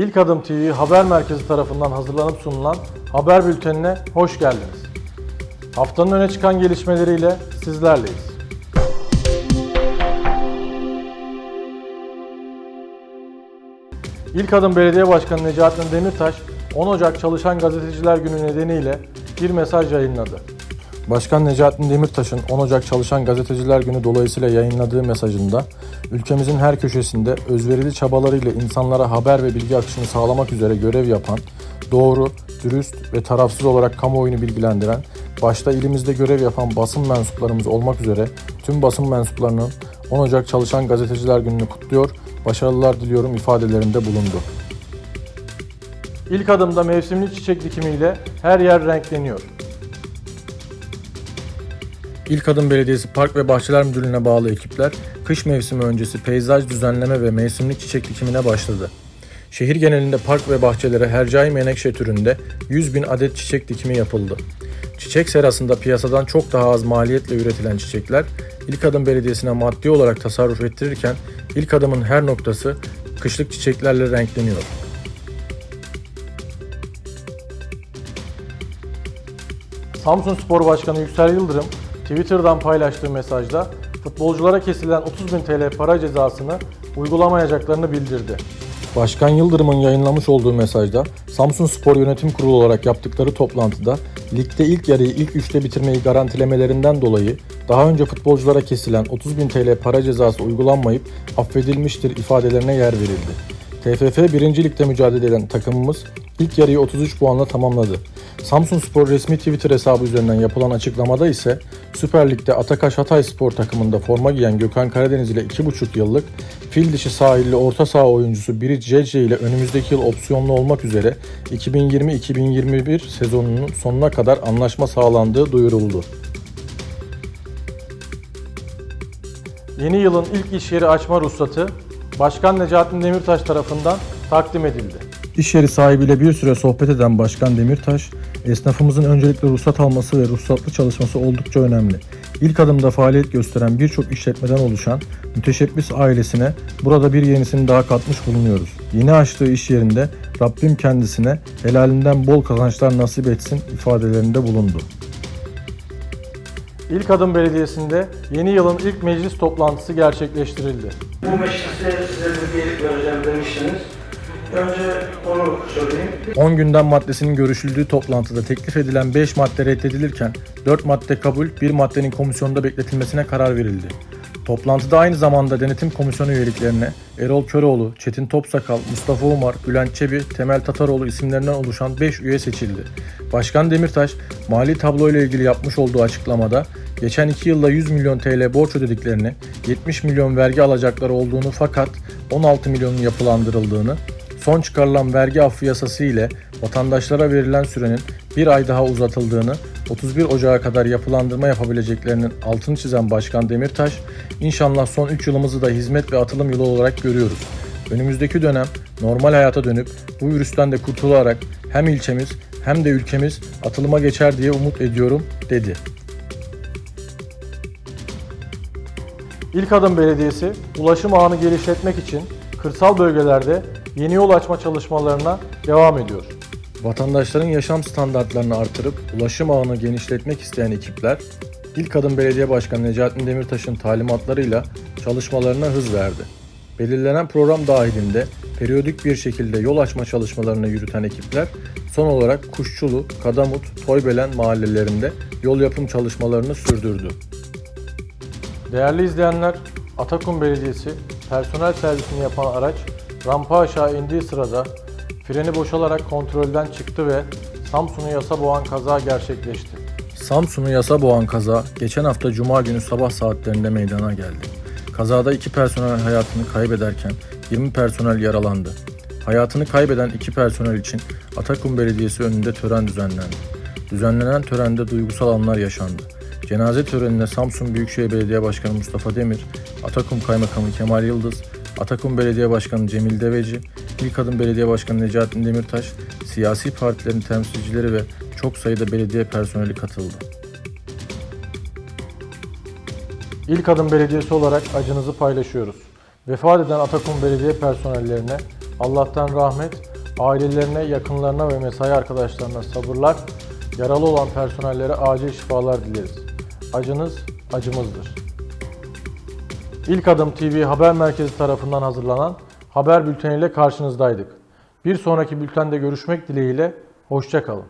İlk Adım TV Haber Merkezi tarafından hazırlanıp sunulan haber bültenine hoş geldiniz. Haftanın öne çıkan gelişmeleriyle sizlerleyiz. İlk Adım Belediye Başkanı Necatin Demirtaş, 10 Ocak Çalışan Gazeteciler Günü nedeniyle bir mesaj yayınladı. Başkan Necatin Demirtaş'ın 10 Ocak Çalışan Gazeteciler Günü dolayısıyla yayınladığı mesajında ülkemizin her köşesinde özverili çabalarıyla insanlara haber ve bilgi akışını sağlamak üzere görev yapan, doğru, dürüst ve tarafsız olarak kamuoyunu bilgilendiren, başta ilimizde görev yapan basın mensuplarımız olmak üzere tüm basın mensuplarının 10 Ocak Çalışan Gazeteciler Günü'nü kutluyor, başarılar diliyorum ifadelerinde bulundu. İlk adımda mevsimli çiçek dikimiyle her yer renkleniyor. İlk Adım Belediyesi Park ve Bahçeler Müdürlüğü'ne bağlı ekipler kış mevsimi öncesi peyzaj düzenleme ve mevsimlik çiçek dikimine başladı. Şehir genelinde park ve bahçelere hercai menekşe türünde 100 bin adet çiçek dikimi yapıldı. Çiçek serasında piyasadan çok daha az maliyetle üretilen çiçekler İlk Adım Belediyesi'ne maddi olarak tasarruf ettirirken ilk adımın her noktası kışlık çiçeklerle renkleniyor. Samsun Spor Başkanı Yüksel Yıldırım Twitter'dan paylaştığı mesajda futbolculara kesilen 30 bin TL para cezasını uygulamayacaklarını bildirdi. Başkan Yıldırım'ın yayınlamış olduğu mesajda Samsun Spor Yönetim Kurulu olarak yaptıkları toplantıda ligde ilk yarıyı ilk üçte bitirmeyi garantilemelerinden dolayı daha önce futbolculara kesilen 30 bin TL para cezası uygulanmayıp affedilmiştir ifadelerine yer verildi. TFF 1. Lig'de mücadele eden takımımız ilk yarıyı 33 puanla tamamladı. Samsun Spor resmi Twitter hesabı üzerinden yapılan açıklamada ise Süper Lig'de Atakaş Hatay Spor takımında forma giyen Gökhan Karadeniz ile 2,5 yıllık fil dişi sahilli orta saha oyuncusu Biric Cece ile önümüzdeki yıl opsiyonlu olmak üzere 2020-2021 sezonunun sonuna kadar anlaşma sağlandığı duyuruldu. Yeni yılın ilk iş yeri açma ruhsatı Başkan Necatin Demirtaş tarafından takdim edildi. İş yeri sahibiyle bir süre sohbet eden Başkan Demirtaş, esnafımızın öncelikle ruhsat alması ve ruhsatlı çalışması oldukça önemli. İlk adımda faaliyet gösteren birçok işletmeden oluşan müteşebbis ailesine burada bir yenisini daha katmış bulunuyoruz. Yeni açtığı iş yerinde Rabbim kendisine helalinden bol kazançlar nasip etsin ifadelerinde bulundu. İlk Adım Belediyesi'nde yeni yılın ilk meclis toplantısı gerçekleştirildi. Bu mecliste size bilgi vereceğim demiştiniz. Önce onu söyleyeyim. 10 gündem maddesinin görüşüldüğü toplantıda teklif edilen 5 madde reddedilirken 4 madde kabul, 1 maddenin komisyonda bekletilmesine karar verildi. Toplantıda aynı zamanda denetim komisyonu üyeliklerine Erol Köroğlu, Çetin Topsakal, Mustafa Umar, Bülent Çebi, Temel Tataroğlu isimlerinden oluşan 5 üye seçildi. Başkan Demirtaş, mali tablo ile ilgili yapmış olduğu açıklamada geçen 2 yılda 100 milyon TL borç ödediklerini, 70 milyon vergi alacakları olduğunu fakat 16 milyonun yapılandırıldığını, son çıkarılan vergi affı yasası ile vatandaşlara verilen sürenin bir ay daha uzatıldığını, 31 Ocağı kadar yapılandırma yapabileceklerinin altını çizen Başkan Demirtaş, inşallah son 3 yılımızı da hizmet ve atılım yılı olarak görüyoruz. Önümüzdeki dönem normal hayata dönüp bu virüsten de kurtularak hem ilçemiz hem de ülkemiz atılıma geçer diye umut ediyorum dedi. İlk Adım Belediyesi ulaşım ağını genişletmek için kırsal bölgelerde yeni yol açma çalışmalarına devam ediyor. Vatandaşların yaşam standartlarını artırıp ulaşım ağını genişletmek isteyen ekipler, İlk Adım Belediye Başkanı Necatin Demirtaş'ın talimatlarıyla çalışmalarına hız verdi. Belirlenen program dahilinde periyodik bir şekilde yol açma çalışmalarını yürüten ekipler son olarak Kuşçulu, Kadamut, Toybelen mahallelerinde yol yapım çalışmalarını sürdürdü. Değerli izleyenler, Atakum Belediyesi personel servisini yapan araç rampa aşağı indiği sırada freni boşalarak kontrolden çıktı ve Samsun'u yasa boğan kaza gerçekleşti. Samsun'u yasa boğan kaza geçen hafta Cuma günü sabah saatlerinde meydana geldi. Kazada iki personel hayatını kaybederken 20 personel yaralandı. Hayatını kaybeden iki personel için Atakum Belediyesi önünde tören düzenlendi. Düzenlenen törende duygusal anlar yaşandı. Cenaze törenine Samsun Büyükşehir Belediye Başkanı Mustafa Demir, Atakum Kaymakamı Kemal Yıldız, Atakum Belediye Başkanı Cemil Deveci, İlk Adım Belediye Başkanı Necatin Demirtaş, siyasi partilerin temsilcileri ve çok sayıda belediye personeli katıldı. İlk Adım Belediyesi olarak acınızı paylaşıyoruz. Vefat eden Atakum Belediye personellerine Allah'tan rahmet, ailelerine, yakınlarına ve mesai arkadaşlarına sabırlar, yaralı olan personellere acil şifalar dileriz. Acınız acımızdır. İlk Adım TV Haber Merkezi tarafından hazırlanan haber bülteniyle karşınızdaydık. Bir sonraki bültende görüşmek dileğiyle, hoşçakalın.